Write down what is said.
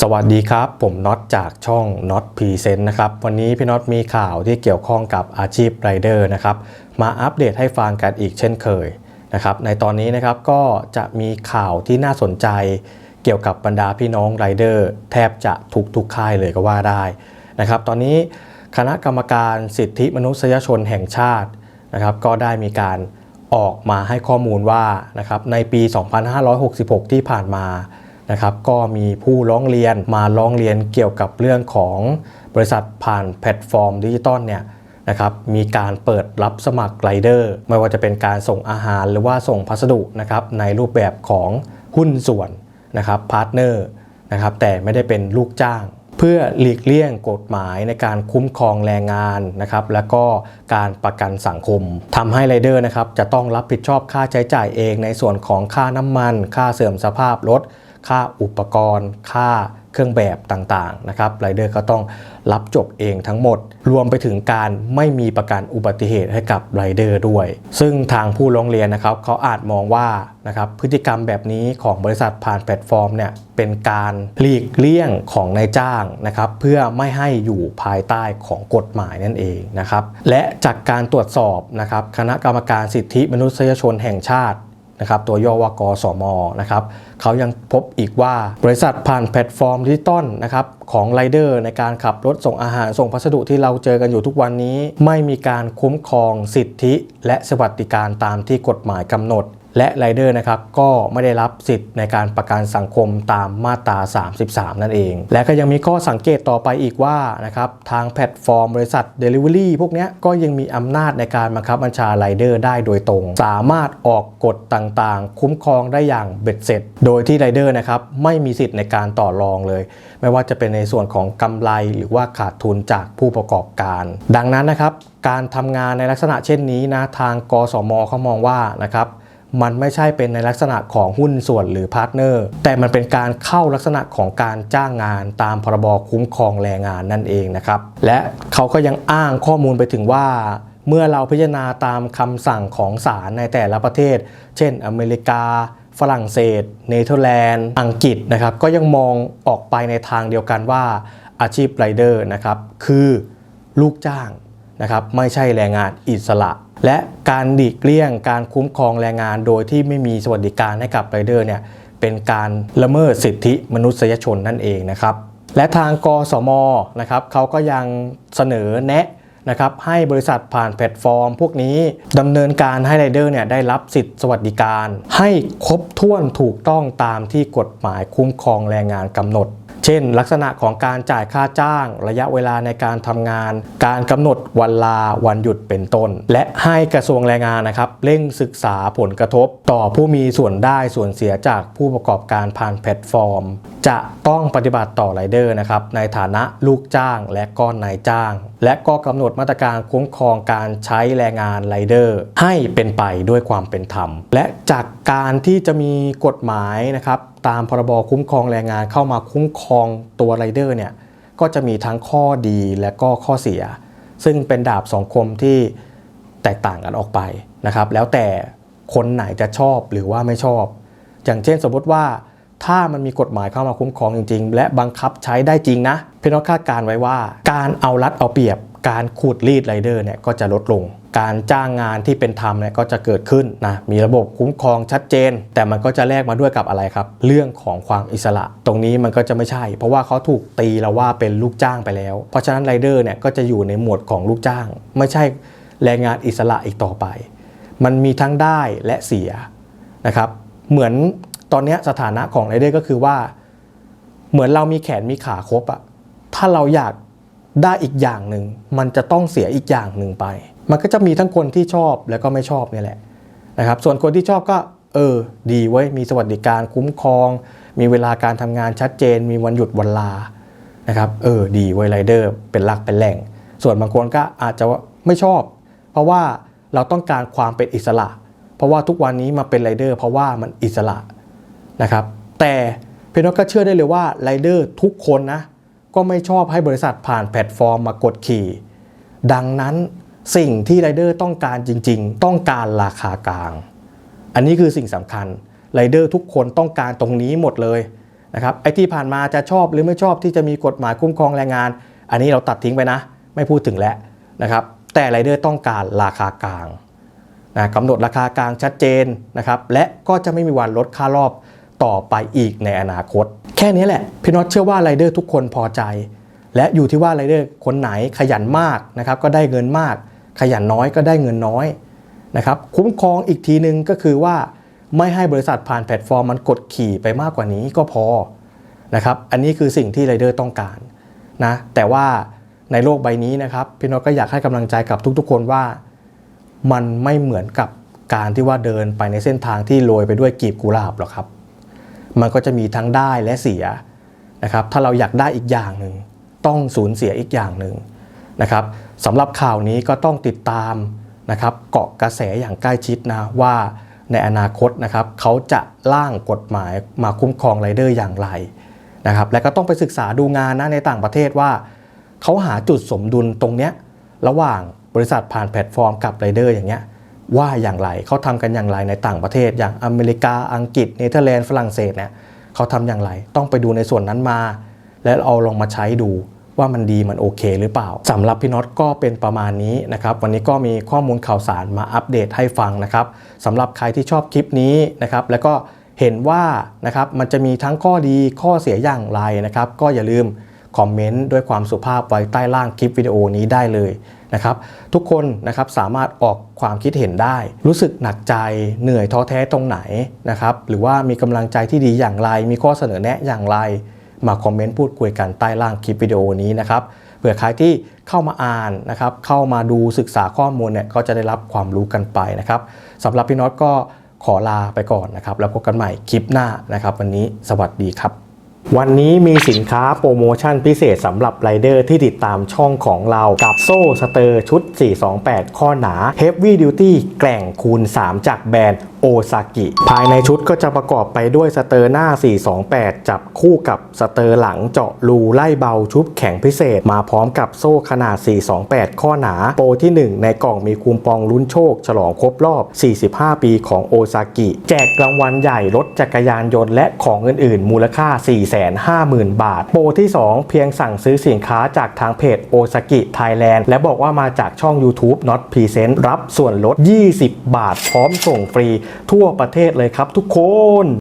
สวัสดีครับ ผมน็อตจากช่อง Not Present นะครับ วันนี้พี่น็อตมีข่าวที่เกี่ยวข้องกับอาชีพไรเดอร์นะครับมาอัปเดตให้ฟังกันอีกเช่นเคยนะครับในตอนนี้นะครับก็จะมีข่าวที่น่าสนใจ เกี่ยวกับบรรดาพี่น้องไรเดอร์แทบจะทุกทุกค่ายเลยก็ว่าได้นะครับตอนนี้คณะกรรมการสิทธิมนุษยชนแห่งชาตินะครับก็ได้มีการออกมาให้ข้อมูลว่านะครับในปี 2566 ที่ผ่านมา นะครับก็มีผู้ร้องเรียนมาร้องเรียนเกี่ยวกับเรื่องของบริษัทผ่านแพลตฟอร์มดิจิตอลเนี่ยนะครับมีการเปิดรับสมัครไรเดอร์ไม่ว่าจะเป็นการส่งอาหารหรือว่าส่งพัสดุนะครับในรูปแบบของหุ้นส่วนนะครับพาร์ทเนอร์นะครับแต่ไม่ได้เป็นลูกจ้าง พื่อหลีกเลี่ยงกฎหมายในการคุ้มครองแรงงานนะครับและก็การประกันสังคมทำให้ไรเดอร์นะครับจะต้องรับผิดชอบค่าใช้จ่ายเองในส่วนของค่าน้ำมัน ค่าเสื่อมสภาพรถค่าอุปกรณ์ ค่า เครื่องแบบต่างๆนะครับไรเดอร์ก็ต้องรับจบเองทั้งหมด รวมไปถึงการไม่มีประกันอุบัติเหตุให้กับไรเดอร์ด้วย ซึ่งทางผู้ร้องเรียนนะครับเขาอาจมองว่านะครับพฤติกรรมแบบนี้ของบริษัทผ่านแพลตฟอร์มเนี่ยเป็นการหลีกเลี่ยงของนายจ้างนะครับเพื่อไม่ให้อยู่ภายใต้ของกฎหมายนั่นเองนะครับและจากการตรวจสอบนะครับคณะกรรมการสิทธิมนุษยชนแห่งชาติ นะครับตัวย่อว่ากสมนะครับเขายังพบอีกว่าบริษัทผ่านแพลตฟอร์มดิจิตอลนะครับของไรเดอร์ในการขับรถส่งอาหารส่งพัสดุที่เราเจอกันอยู่ทุกวันนี้ ไม่มีการคุ้มครองสิทธิและสวัสดิการตามที่กฎหมายกำหนด และไรเดอร์นะครับก็ไม่ได้รับสิทธิ์ในการประกันสังคมตามมาตรา 33 นั่นเอง และก็ยังมีข้อสังเกตต่อไปอีกว่านะครับทางแพลตฟอร์มบริษัท Delivery พวกนี้ก็ยังมีอำนาจในการบังคับบัญชาไรเดอร์ได้โดยตรง สามารถออกกฎต่างๆ คุ้มครองได้อย่างเบ็ดเสร็จ โดยที่ไรเดอร์นะครับไม่มีสิทธิ์ในการต่อรองเลย ไม่ว่าจะเป็นในส่วนของกำไรหรือว่าขาดทุนจากผู้ประกอบการ ดังนั้นนะครับการทำงานในลักษณะเช่นนี้นะทางกสมเขามองว่านะครับ มันไม่ใช่เป็นในลักษณะของหุ้นส่วนหรือพาร์ทเนอร์ แต่มันเป็นการเข้าลักษณะของการจ้างงานตามพรบคุ้มครองแรงงานนั่นเองนะครับ และเขาก็ยังอ้างข้อมูลไปถึงว่าเมื่อเราพิจารณาตามคำสั่งของศาลในแต่ละประเทศ เช่น อเมริกา ฝรั่งเศส เนเธอร์แลนด์ อังกฤษนะครับ ก็ยังมองออกไปในทางเดียวกันว่าอาชีพไรเดอร์นะครับ คือลูกจ้าง นะครับไม่ใช่แรงงานอิสระ และการหลีกเลี่ยงการคุ้มครองแรงงานโดยที่ไม่มีสวัสดิการให้กับไรเดอร์เนี่ยเป็นการละเมิดสิทธิมนุษยชนนั่นเองนะครับและทางกสมนะครับเขาก็ยังเสนอแนะนะครับให้บริษัทผ่านแพลตฟอร์ม พวกนี้ดำเนินการให้ไรเดอร์เนี่ยได้รับสิทธิสวัสดิการ ให้ครบถ้วนถูกต้องตามที่กฎหมายคุ้มครองแรงงานกำหนด เช่น ลักษณะของการจ่ายค่าจ้าง ระยะเวลาในการทำงาน การกำหนดวันลาวันหยุดเป็นต้น และให้กระทรวงแรงงานนะครับเร่งศึกษาผลกระทบ ต่อผู้มีส่วนได้ส่วนเสียจากผู้ประกอบการผ่านแพลตฟอร์ม จะต้องปฏิบัติต่อไรเดอร์นะครับในฐานะลูกจ้างและก้อนนายจ้างและก็กำหนดมาตรการคุ้มครองการใช้แรงงานไรเดอร์ให้เป็นไปด้วยความเป็นธรรม และจากการที่จะมีกฎหมายนะครับตามพรบคุ้มครองแรงงานเข้ามาคุ้มครองตัวไรเดอร์เนี่ยก็จะมีทั้งข้อดีและก็ข้อเสีย ซึ่งเป็นดาบสองคมที่แตกต่างกันออกไปนะครับ แล้วแต่คนไหนจะชอบหรือว่าไม่ชอบ อย่างเช่นสมมติว่าถ้ามันมีกฎหมายเข้ามาคุ้มครองจริง ๆ และบังคับใช้ได้จริงนะ พี่น้องคาดการณ์ไว้ว่า การเอารัดเอาเปรียบ การขูดรีดไรเดอร์เนี่ยก็จะลดลง การจ้างงานที่เป็นธรรมเนี่ยก็จะเกิดขึ้นนะมีระบบคุ้มครองชัดเจน แต่มันก็จะแลกมาด้วยกับอะไรครับ เรื่องของความอิสระ ตรงนี้มันก็จะไม่ใช่ เพราะว่าเขาถูกตีเราว่าเป็นลูกจ้างไปแล้ว เพราะฉะนั้นไรเดอร์เนี่ยก็จะอยู่ในหมวดของลูกจ้าง ไม่ใช่แรงงานอิสระอีกต่อไป มันมีทั้งได้และเสียนะครับเหมือนตอนนี้สถานะของไรเดอร์ก็คือว่า เหมือนเรามีแขนมีขาครบอะ ถ้าเราอยากได้อีกอย่างหนึ่งมันจะต้องเสียอีกอย่างหนึ่งไป มันก็จะมีทั้งคนที่ชอบแล้วก็ไม่ชอบนี่แหละนะครับ ส่วนคนที่ชอบก็เออ ดีไว้มีสวัสดิการคุ้มครอง มีเวลาการทำงานชัดเจน มีวันหยุดวันลานะครับเออดีไว้ไรเดอร์เป็นหลักเป็นแหล่ง ส่วนบางคนก็อาจจะไม่ชอบ เพราะว่าเราต้องการความเป็นอิสระ เพราะว่าทุกวันนี้มาเป็นไรเดอร์เพราะว่ามันอิสระนะครับแต่พี่น้องก็เชื่อได้เลยว่าไรเดอร์ทุกคนนะ ก็ไม่ชอบให้บริษัทผ่านแพลตฟอร์มมากดขี่ ดังนั้นสิ่งที่ไรเดอร์ต้องการจริง ๆ ต้องการราคากลาง อันนี้คือสิ่งสำคัญไรเดอร์ทุกคนต้องการตรงนี้หมดเลยนะครับไอ้ที่ผ่านมาจะชอบหรือไม่ชอบที่จะมีกฎหมายคุ้มครองแรงงาน อันนี้เราตัดทิ้งไปนะ ไม่พูดถึงแล้วนะครับแต่ไรเดอร์ต้องการราคากลางนะกำหนดราคากลางชัดเจนนะครับและก็จะไม่มีวันลดค่ารอบต่อไปอีกในอนาคต แค่นี้แหละพี่น็อตเชื่อว่าไรเดอร์ทุกคนพอใจ และอยู่ที่ว่าไรเดอร์คนไหนขยันมากนะครับก็ได้เงินมาก ขยันน้อยก็ได้เงินน้อยนะครับคุ้มครองอีกทีนึงก็คือว่าไม่ให้บริษัทผ่านแพลตฟอร์มมันกดขี่ไปมากกว่านี้ก็พอนะครับอันนี้คือสิ่งที่ไรเดอร์ต้องการนะแต่ว่าในโลกใบนี้นะครับพี่น็อตก็อยากให้กำลังใจกับทุกๆ คนว่า มันไม่เหมือนกับการที่ว่าเดินไปในเส้นทางที่โรยไปด้วยกลีบกุหลาบหรอกครับ มันก็จะมีทั้งได้และเสียนะครับถ้าเราอยากได้อีกอย่างหนึ่งต้องสูญเสียอีกอย่างหนึ่งนะครับสำหรับข่าวนี้ก็ต้องติดตามนะครับเกาะกระแสอย่างใกล้ชิดนะว่าในอนาคตนะครับเขาจะร่างกฎหมายมาคุ้มครองไรเดอร์อย่างไรนะครับและก็ต้องไปศึกษาดูงานนะในต่างประเทศว่า เขาหาจุดสมดุลตรงเนี้ยระหว่างบริษัทผ่านแพลตฟอร์มกับไรเดอร์อย่างเงี้ย ว่าอย่างไรเขาทำกันอย่างไรในต่างประเทศ อย่างอเมริกาอังกฤษเนเธอร์แลนด์ฝรั่งเศสเนี่ยเขาทำอย่างไร ต้องไปดูในส่วนนั้นมา แล้วเอาลองมาใช้ดูว่ามันดีมันโอเคหรือเปล่าสำหรับพี่น็อตก็เป็นประมาณนี้นะครับวันนี้ก็มีข้อมูลข่าวสารมาอัปเดตให้ฟังนะครับสำหรับใครที่ชอบคลิปนี้นะครับแล้วก็เห็นว่านะครับมันจะมีทั้งข้อดีข้อเสียอย่างไรนะครับก็อย่าลืม คอมเมนต์ด้วยความสุภาพไว้ใต้ล่างคลิปวิดีโอนี้ได้เลยนะครับทุกคนนะครับสามารถออกความคิดเห็นได้ รู้สึกหนักใจเหนื่อยท้อแท้ตรงไหนนะครับหรือว่ามีกำลังใจที่ดีอย่างไร มีข้อเสนอแนะอย่างไร มาคอมเมนต์พูดคุยกันใต้ล่างคลิปวิดีโอนี้นะครับเผื่อใครที่เข้ามาอ่านนะครับเข้ามาดูศึกษาข้อมูลเนี่ยก็จะได้รับความรู้กันไปนะครับสำหรับพี่น็อตก็ขอลาไปก่อนนะครับ แล้วพบกันใหม่คลิปหน้านะครับ วันนี้สวัสดีครับ วันนี้มีสินค้าโปรโมชั่นพิเศษสำหรับไรเดอร์ที่ติดตามช่องของเรากับโซ่สเตอร์ชุด 428 ข้อหนา Heavy Duty แกล่งคูณ 3 จากแบรนด์ โอซากิ ภายในชุดก็จะประกอบไปด้วยสเตอร์หน้า 428 จับคู่กับสเตอร์หลังเจาะรูไล่เบาชุบแข็งพิเศษ มาพร้อมกับโซ่ขนาด 428 ข้อหนา โปรที่ 1 ในกล่องมีคูปองลุ้นโชค ฉลองครบรอบ 45 ปีของโอซากิ แจกรางวัลใหญ่รถจักรยานยนต์และของอื่นๆ มูลค่า 450,000 บาท โปรที่ 2 เพียงสั่งซื้อสินค้าจากทางเพจโอซากิไทยแลนด์และบอกว่ามาจากช่อง YouTube Not Present รับส่วนลด 20 บาท พร้อมส่งฟรีทั่วประเทศเลยครับทุกคน